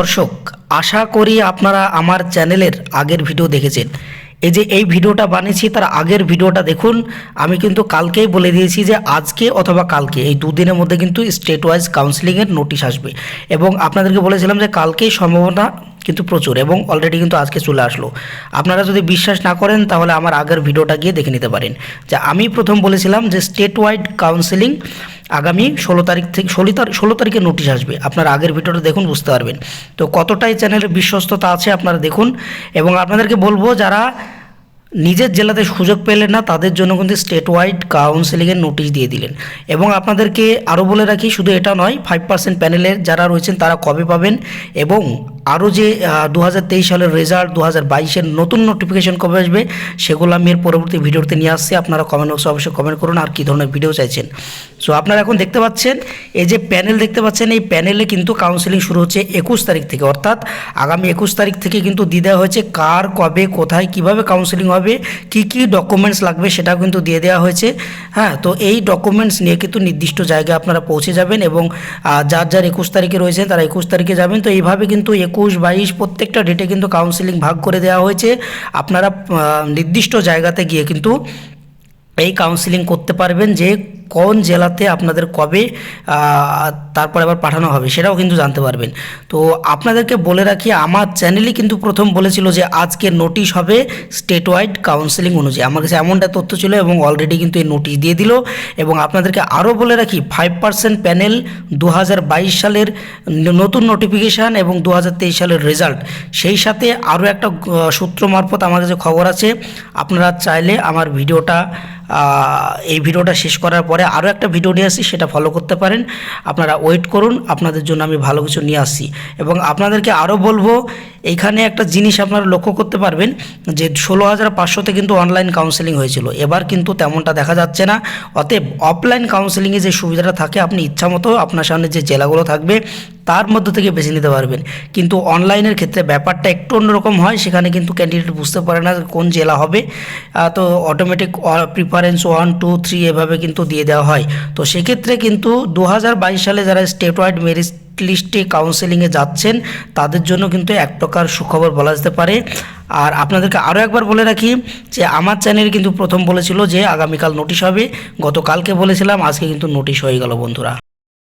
দর্শক, আশা করি আপনারা আমার চ্যানেলের আগের ভিডিও দেখেছেন। এই যে এই ভিডিওটা বানিয়েছি, তার আগের ভিডিওটা দেখুন। আমি কিন্তু কালকেই বলে দিয়েছি যে আজকে অথবা কালকে, এই দুদিনের মধ্যে কিন্তু স্টেট ওয়াইজ কাউন্সিলিংয়ের নোটিশ আসবে। এবং আপনাদেরকে বলেছিলাম যে কালকেই সম্ভাবনা কিন্তু প্রচুর এবং অলরেডি কিন্তু আজকে চলে আসলো। আপনারা যদি বিশ্বাস না করেন, তাহলে আমার আগের ভিডিওটা গিয়ে দেখে নিতে পারেন। যে আমি প্রথম বলেছিলাম যে স্টেট ওয়াইড কাউন্সিলিং আগামী ষোলো তারিখ থেকে, ষোলো তারিখ, ষোলো তারিখে নোটিশ আসবে। আপনার আগের ভিডিওটা দেখুন, বুঝতে পারবেন। তো কতটাই চ্যানেলের বিশ্বস্ততা আছে আপনারা দেখুন। এবং আপনাদেরকে বলব, যারা নিজের জেলাতে সুযোগ পেলেন না, তাদের জন্য কিন্তু স্টেট ওয়াইড কাউন্সেলিংয়ের নোটিশ দিয়ে দিলেন। এবং আপনাদেরকে আরও বলে রাখি, শুধু এটা নয় ফাইভ পার্সেন্ট প্যানেলের যারা রয়েছেন, তারা কবে পাবেন? এবং আরও যে দু হাজার তেইশ সালের রেজাল্ট দু হাজার বাইশের নতুন নোটিফিকেশন কবে আসবে, সেগুলো আমি এর পরবর্তী ভিডিওতে নিয়ে আসছি। আপনারা কমেন্ট বক্সে অবশ্যই কমেন্ট করুন আর কী ধরনের ভিডিও চাইছেন। সো আপনারা এখন দেখতে পাচ্ছেন, এই যে প্যানেল দেখতে পাচ্ছেন, এই প্যানেলে কিন্তু কাউন্সেলিং শুরু হচ্ছে একুশ তারিখ থেকে। অর্থাৎ আগামী একুশ তারিখ থেকে কিন্তু দিয়ে দেওয়া হয়েছে কার, কবে, কোথায়, কীভাবে কাউন্সেলিং হবে, কি কি ডকুমেন্টস লাগবে সেটাও কিন্তু দিয়ে দেওয়া হয়েছে। হ্যাঁ তো এই ডকুমেন্টস নিয়ে কিন্তু নির্দিষ্ট জায়গায় আপনারা পৌঁছে যাবেন এবং যার যার একুশ তারিখে রয়েছে তারা একুশ তারিখে যাবেন। তো এইভাবে কিন্তু একুশ, বাইশ, প্রত্যেকটা ডেটে কিন্তু কাউন্সেলিং ভাগ করে দেওয়া হয়েছে। আপনারা নির্দিষ্ট জায়গাতে গিয়ে কিন্তু এই কাউন্সিলিং করতে পারবেন যে কোন জেলাতে আপনাদের কবে তারপর আবার পাঠানো হবে সেটাও কিন্তু জানতে পারবেন। তো আপনাদেরকে বলে রাখি, আমার চ্যানেলই কিন্তু প্রথম বলেছিল যে আজকে নোটিশ হবে স্টেট ওয়াইড কাউন্সিলিং অনুযায়ী। আমার কাছে এমনটা তথ্য ছিল এবং অলরেডি কিন্তু এই নোটিশ দিয়ে দিল। এবং আপনাদেরকে আরও বলে রাখি ফাইভ পার্সেন্ট প্যানেল দু হাজার বাইশ সালের নতুন নোটিফিকেশান এবং দু হাজার তেইশ সালের রেজাল্ট সেই সাথে আরও একটা সূত্র মারফত আমার কাছে খবর আছে। আপনারা চাইলে আমার ভিডিওটা এই ভিডিওটা শেষ করার পরে আরও একটা ভিডিও নিয়ে আসি, সেটা ফলো করতে পারেন। আপনারা ওয়েট করুন, আপনাদের জন্য আমি ভালো কিছু নিয়ে আসছি এবং আপনাদেরকে আরও বলব এইখানে একটা জিনিস আপনারা লক্ষ্য করতে পারবেন, যে ষোলো হাজার পাঁচশোতে কিন্তু অনলাইন কাউন্সেলিং হয়েছিল। এবার কিন্তু তেমনটা দেখা যাচ্ছে না। অতএব অফলাইন কাউন্সেলিংয়ে যে সুবিধাটা থাকে, আপনি ইচ্ছামতো আপনার সামনে যে জেলাগুলো থাকবে তার মধ্যে থেকে বেছে নিতে পারবেন। কিন্তু অনলাইনের ক্ষেত্রে ব্যাপারটা একটু অন্যরকম হয়, সেখানে কিন্তু ক্যান্ডিডেট বুঝতে পারে না কোন জেলা হবে। তো automatic preference one two three এভাবে কিন্তু দিয়ে দেওয়া হয়। তো সেক্ষেত্রে কিন্তু দু হাজার বাইশ সালে যারা স্টেট ওয়াইড মেরিট লিস্টে কাউন্সেলিংয়ে যাচ্ছেন, তাদের জন্য কিন্তু এক প্রকার সুখবর বলা যেতে পারে। আর আপনাদেরকে আরও একবার বলে রাখি যে আমার চ্যানেল কিন্তু প্রথম বলেছিল যে আগামীকাল নোটিশ হবে। গতকালকে বলেছিলাম, আজকে কিন্তু নোটিশ হয়ে গেল বন্ধুরা।